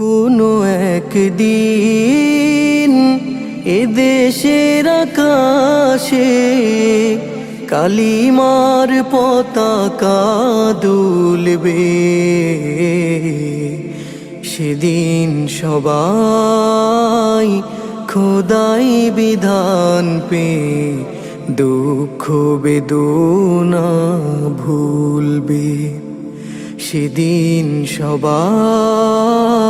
কোনো একদিন এদেশের আকাশে কালিমার পতাকা দুলবে। সেদিন সবাই খোদাই বিধান পে দুঃখ বেদনা ভুলবে। সেদিন সবাই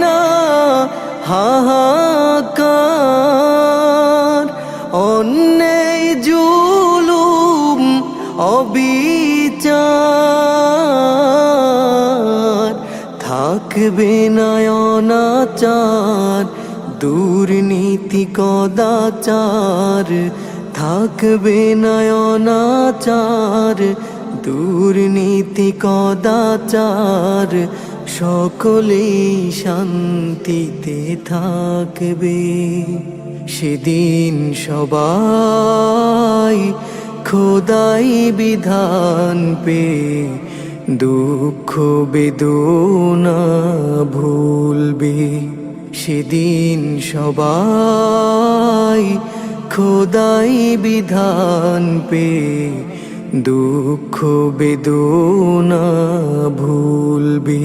না, হাহাকার। অন্যায় জুলুম অবিচার। থাকবে না অনাচার, দুর্নীতি কদাচার থাকবে না অনাচার, দুর্নীতি কদাচার সকলেই শান্তিতে থাকবে। সেদিন সবাই খোদাই বিধান পে দুঃখ বেদনা ভুলবে। সেদিন সবাই খোদাই বিধান পে দুঃখ বেদনা ভুলবে।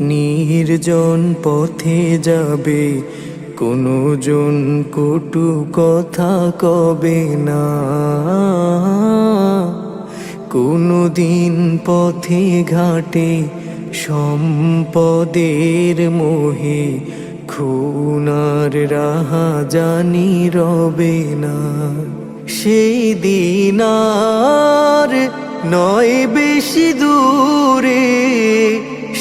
নির্জন পথে যাবে কোনো জন কটু কথা কবে না। কোনো দিন পথে ঘাটে সম্পদের মোহে, খুনার রাহা জানি রবে না। সেই দিন আর নয় বেশি দূরে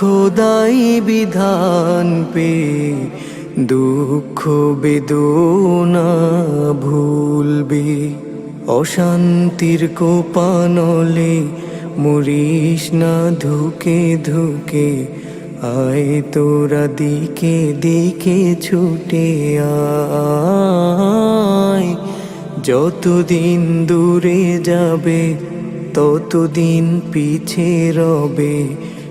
খোদাই বিধান পে দুঃখ বেদনা ভুলবে। অশান্তির কোপানলে মরিস না, ধুকে ধুকে। আয় তোরা দিকে দিকে ছুটে আয়। যতদিন দূরে যাবে, ততদিন পিছে রবে।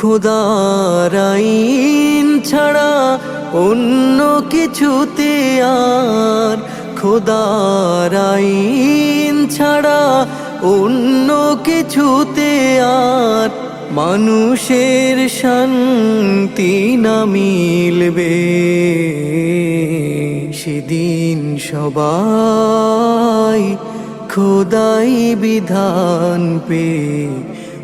খোদার আইন ছাড়া অন্য কিছুতে আর খোদার আইন ছাড়া অন্য কিছুতে আর মানুষের শান্তি না মিলবে। সেদিন সবাই খোদাই বিধান পে